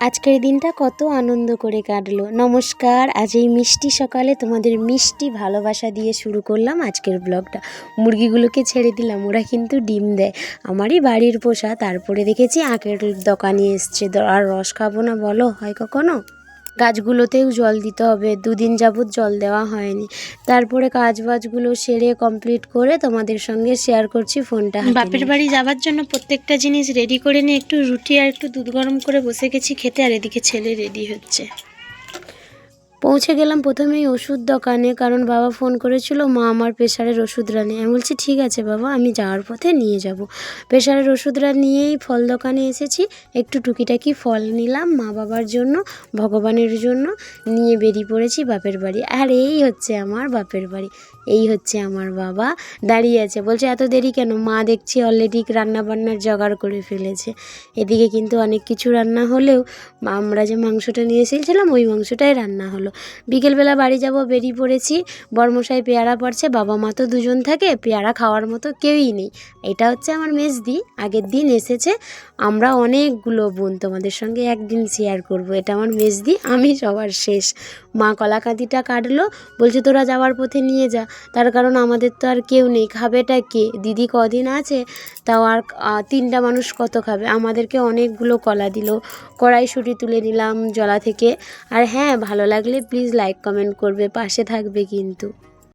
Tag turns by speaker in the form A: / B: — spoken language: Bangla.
A: আজকের দিনটা কত আনন্দ করে কাটলো। নমস্কার, আজ এই মিষ্টি সকালে তোমাদের মিষ্টি ভালোবাসা দিয়ে শুরু করলাম আজকের ব্লগটা। মুরগিগুলোকে ছেড়ে দিলাম, ওরা কিন্তু ডিম দেয়। আমারই বাড়ির পোষা, তারপরে দেখেছি আঁকের দোকানে এসছে। আর রস খাব না বলো, হয় কখনো? গাছগুলোতেও জল দিতে হবে। দুদিন যাবৎ জল দেওয়া হয়নি। তারপরে কাজ বাজগুলো সেরে কমপ্লিট করে তোমাদের সঙ্গে শেয়ার করছি ফোনটা
B: বাপের বাড়ি যাওয়ার জন্য প্রত্যেকটা জিনিস রেডি করে নিয়ে একটু রুটি আর একটু দুধ গরম করে বসে গেছি খেতে আর এদিকে ছেলে রেডি হচ্ছে।
A: পৌঁছে গেলাম প্রথমেই ওষুধ দোকানে, কারণ বাবা ফোন করেছিল, মা, আমার প্রেশারের ওষুধরা নেই আমি বলছি, ঠিক আছে বাবা, আমি যাওয়ার পথে নিয়ে যাব। প্রেশারের ওষুধরা নিয়েই ফল দোকানে এসেছি। একটু টুকিটাকি ফল নিলাম মা বাবার জন্য, ভগবানের জন্য। নিয়ে বেরিয়ে পড়েছি বাপের বাড়ি। আর এই হচ্ছে আমার বাপের বাড়ি। এই হচ্ছে আমার বাবা দাঁড়িয়ে আছে। বলছে, এত দেরি কেন? মা দেখছি অলরেডি রান্না বান্নার জোগাড় করে ফেলেছে। এদিকে কিন্তু অনেক কিছু রান্না হলেও আমরা যে মাংসটা নিয়ে এসেছিলাম, ওই মাংসটাই রান্না হলো। বিকেলবেলা বাড়ি যাব, বেরিয়ে পড়েছি। বর্মশাই পেয়ারা পড়ছে বাবা মা তো দুজন থাকে, পেয়ারা খাওয়ার মতো কেউই নেই। এটা হচ্ছে আমার মেজদি, আগের দিন এসেছে। আমরা অনেকগুলো বোন তোমাদের সঙ্গে একদিন শেয়ার করব। এটা আমার মেজদি, আমি সবার শেষ। মা কলাকাঁদিটা কাটলো, বলছে, তোরা যাওয়ার পথে নিয়ে যা। তার কারণ আমাদের তো আর কেউ নেই। খাবেটা কে? দিদি কদিন আছে, তাও আর তিনটা মানুষ কত খাবে? আমাদেরকে অনেকগুলো কলা দিল। কড়াইশুঁটি তুলে নিলাম জলা থেকে। আর হ্যাঁ ভালো লাগলে প্লিজ লাইক কমেন্ট করবে পাশে থাকবে কিন্তু।